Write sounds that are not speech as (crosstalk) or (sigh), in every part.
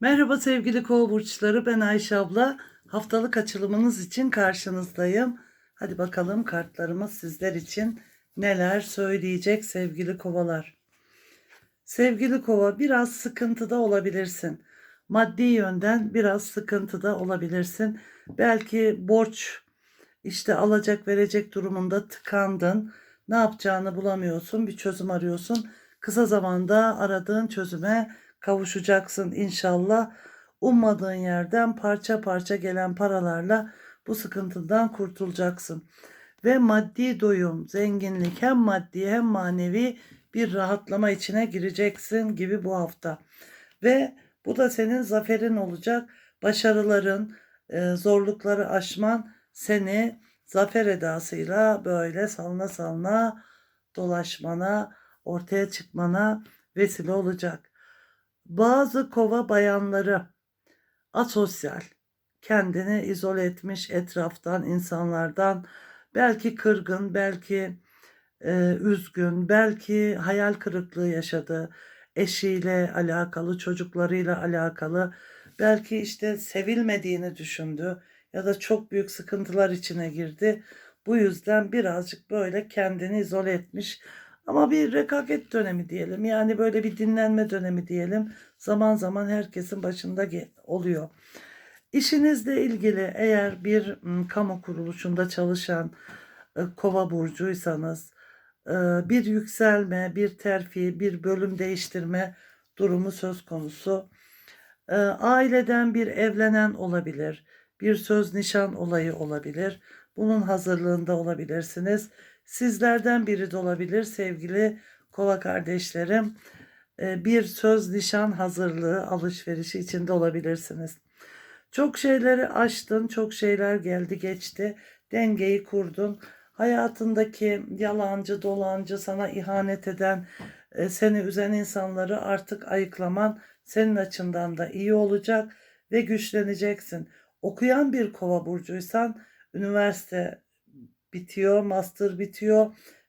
Merhaba sevgili kova burçları ben Ayşe abla. Haftalık açılımınız için karşınızdayım. Hadi bakalım kartlarımız sizler için neler söyleyecek sevgili kovalar. Sevgili kova biraz sıkıntıda olabilirsin. Maddi yönden biraz sıkıntıda olabilirsin. Belki borç işte alacak verecek durumunda tıkandın. Ne yapacağını bulamıyorsun. Bir çözüm arıyorsun. Kısa zamanda aradığın çözüme kavuşacaksın inşallah. Ummadığın yerden parça parça gelen paralarla bu sıkıntıdan kurtulacaksın. Ve maddi doyum, zenginlik hem maddi hem manevi bir rahatlama içine gireceksin gibi bu hafta. Ve bu da senin zaferin olacak. Başarıların, e, zorlukları aşman seni zafer edasıyla böyle salına salına dolaşmana, ortaya çıkmana vesile olacak. Bazı kova bayanları asosyal, kendini izole etmiş etraftan, insanlardan, belki kırgın, belki e, üzgün, belki hayal kırıklığı yaşadı, eşiyle alakalı, çocuklarıyla alakalı, belki işte sevilmediğini düşündü ya da çok büyük sıkıntılar içine girdi. Bu yüzden birazcık böyle kendini izole etmiş ama bir rekaket dönemi diyelim. Yani böyle bir dinlenme dönemi diyelim. Zaman zaman herkesin başında oluyor. İşinizle ilgili eğer bir m, kamu kuruluşunda çalışan e, kova burcuysanız e, bir yükselme, bir terfi, bir bölüm değiştirme durumu söz konusu. Aileden bir evlenen olabilir, bir söz nişan olayı olabilir. Bunun hazırlığında olabilirsiniz. Sizlerden biri de olabilir sevgili kova kardeşlerim. E, bir söz nişan hazırlığı alışverişi içinde olabilirsiniz. Çok şeyleri aştın, çok şeyler geldi geçti. Dengeyi kurdun. Hayatındaki yalancı, dolancı, sana ihanet eden, e, seni üzen insanları artık ayıklaman senin açından da iyi olacak ve güçleneceksin. Okuyan bir kova burcuysan üniversite bitiyor, master bitiyor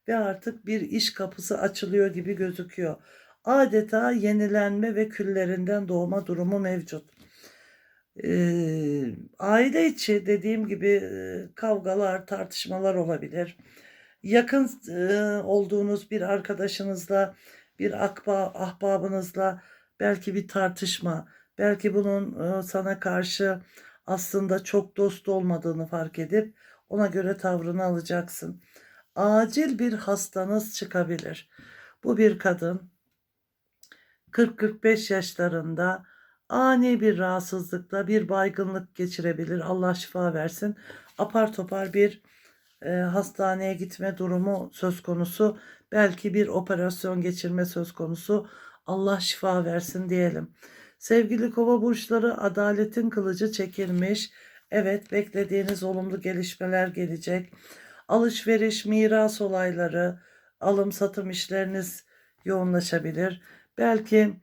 ve artık bir iş kapısı açılıyor gibi gözüküyor. Adeta yenilenme ve küllerinden doğma durumu mevcut. Ee, aile içi dediğim gibi e, kavgalar, tartışmalar olabilir. Yakın e, olduğunuz bir arkadaşınızla, bir akba, ahbabınızla belki bir tartışma, belki bunun e, sana karşı aslında çok dost olmadığını fark edip ona göre tavrını alacaksın. Acil bir hastanız çıkabilir. Bu bir kadın 40-45 yaşlarında ani bir rahatsızlıkla bir baygınlık geçirebilir. Allah şifa versin. Apar topar bir e, hastaneye gitme durumu söz konusu. Belki bir operasyon geçirme söz konusu. Allah şifa versin diyelim. Sevgili kova burçları adaletin kılıcı çekilmiş. Evet beklediğiniz olumlu gelişmeler gelecek. Alışveriş, miras olayları, alım satım işleriniz yoğunlaşabilir. Belki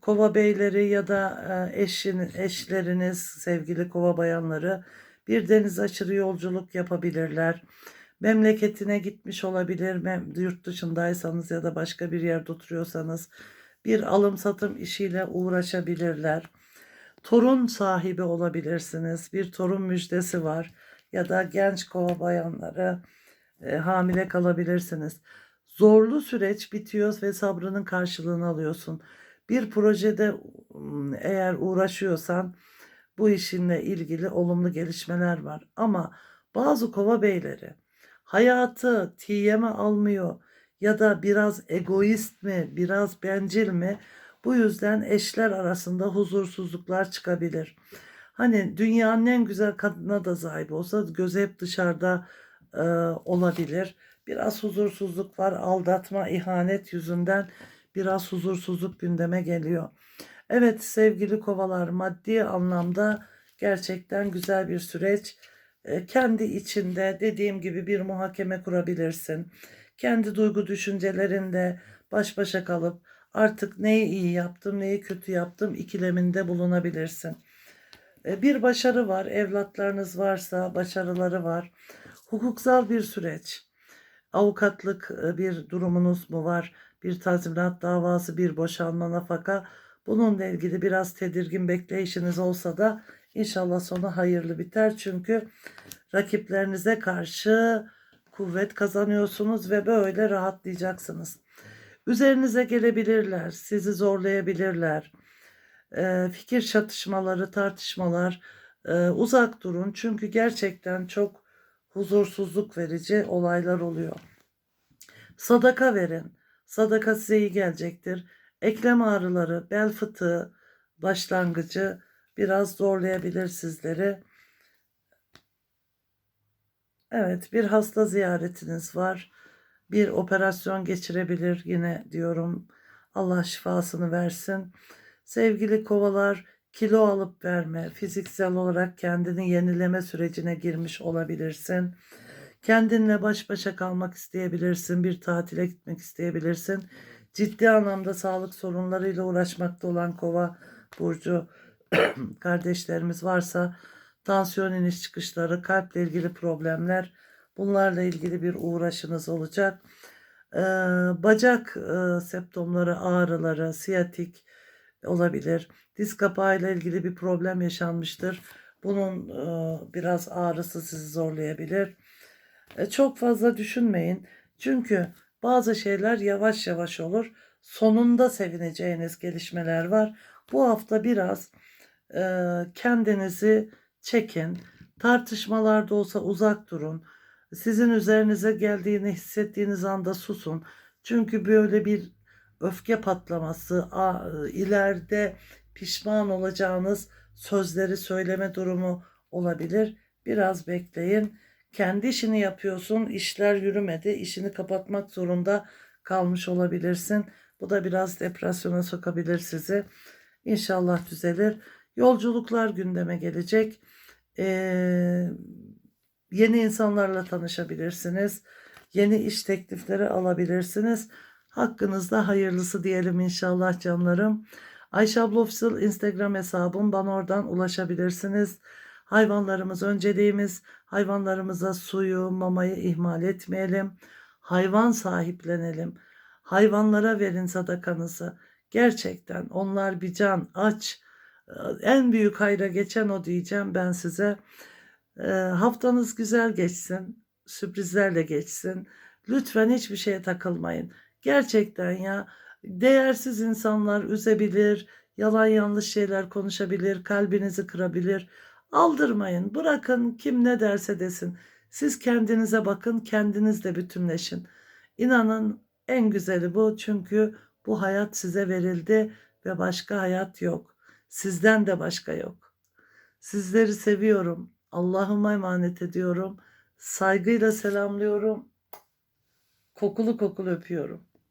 kova beyleri ya da e, eşin, eşleriniz, sevgili kova bayanları bir deniz aşırı yolculuk yapabilirler. Memleketine gitmiş olabilir, yurt dışındaysanız ya da başka bir yerde oturuyorsanız bir alım satım işiyle uğraşabilirler. Torun sahibi olabilirsiniz. Bir torun müjdesi var ya da genç kova bayanları e, hamile kalabilirsiniz. Zorlu süreç bitiyor ve sabrının karşılığını alıyorsun. Bir projede eğer uğraşıyorsan bu işinle ilgili olumlu gelişmeler var. Ama bazı kova beyleri hayatı tiyeme almıyor ya da biraz egoist mi, biraz bencil mi? Bu yüzden eşler arasında huzursuzluklar çıkabilir. Hani dünyanın en güzel kadına da sahip olsa gözü hep dışarıda e, olabilir. Biraz huzursuzluk var, aldatma, ihanet yüzünden biraz huzursuzluk gündeme geliyor. Evet sevgili kovalar maddi anlamda gerçekten güzel bir süreç. E, kendi içinde dediğim gibi bir muhakeme kurabilirsin. Kendi duygu düşüncelerinde baş başa kalıp artık neyi iyi yaptım, neyi kötü yaptım ikileminde bulunabilirsin. E, Bir başarı var, evlatlarınız varsa başarıları var. Hukuksal bir süreç. Avukatlık e, bir durumunuz mu var? Bir tazminat davası, bir boşanma nafaka. Bununla ilgili biraz tedirgin bekleyişiniz olsa da inşallah sonu hayırlı biter. Çünkü rakiplerinize karşı kuvvet kazanıyorsunuz ve böyle rahatlayacaksınız. Üzerinize gelebilirler, sizi zorlayabilirler. Ee, fikir çatışmaları, tartışmalar e, uzak durun. Çünkü gerçekten çok huzursuzluk verici olaylar oluyor. Sadaka verin. Sadaka size iyi gelecektir. Eklem ağrıları, bel fıtığı başlangıcı biraz zorlayabilir sizleri. Evet, bir hasta ziyaretiniz var. Bir operasyon geçirebilir yine diyorum. Allah şifasını versin. Sevgili kovalar, kilo alıp verme, fiziksel olarak kendini yenileme sürecine girmiş olabilirsin. Kendinle baş başa kalmak isteyebilirsin, bir tatile gitmek isteyebilirsin. Ciddi anlamda sağlık sorunlarıyla uğraşmakta olan kova burcu (clears throat) kardeşlerimiz varsa tansiyon iniş çıkışları, kalple ilgili problemler bunlarla ilgili bir uğraşınız olacak. Ee, bacak e, septomları, ağrıları, siyatik olabilir. Diz kapağıyla ilgili bir problem yaşanmıştır. Bunun e, biraz ağrısı sizi zorlayabilir. E, çok fazla düşünmeyin. Çünkü bazı şeyler yavaş yavaş olur. Sonunda sevineceğiniz gelişmeler var. Bu hafta biraz e, kendinizi çekin. Tartışmalarda olsa uzak durun. Sizin üzerinize geldiğini hissettiğiniz anda susun. Çünkü böyle bir öfke patlaması, ileride pişman olacağınız sözleri söyleme durumu olabilir. Biraz bekleyin. Kendi işini yapıyorsun, işler yürümedi, işini kapatmak zorunda kalmış olabilirsin. Bu da biraz depresyona sokabilir sizi. İnşallah düzelir. Yolculuklar gündeme gelecek. Ee, yeni insanlarla tanışabilirsiniz. Yeni iş teklifleri alabilirsiniz. Hakkınızda hayırlısı diyelim inşallah canlarım. Ayşe abla Official Instagram hesabım. Bana oradan ulaşabilirsiniz. Hayvanlarımız önceliğimiz. Hayvanlarımıza suyu, mamayı ihmal etmeyelim. Hayvan sahiplenelim. Hayvanlara verin sadakanızı. Gerçekten onlar bir can aç. En büyük hayra geçen o diyeceğim ben size. Haftanız güzel geçsin. Sürprizlerle geçsin. Lütfen hiçbir şeye takılmayın. Gerçekten ya değersiz insanlar üzebilir, yalan yanlış şeyler konuşabilir, kalbinizi kırabilir. Aldırmayın. Bırakın kim ne derse desin. Siz kendinize bakın, kendinizle bütünleşin. İnanın en güzeli bu çünkü bu hayat size verildi ve başka hayat yok. Sizden de başka yok. Sizleri seviyorum. Allah'ıma emanet ediyorum. Saygıyla selamlıyorum. Kokulu kokulu öpüyorum.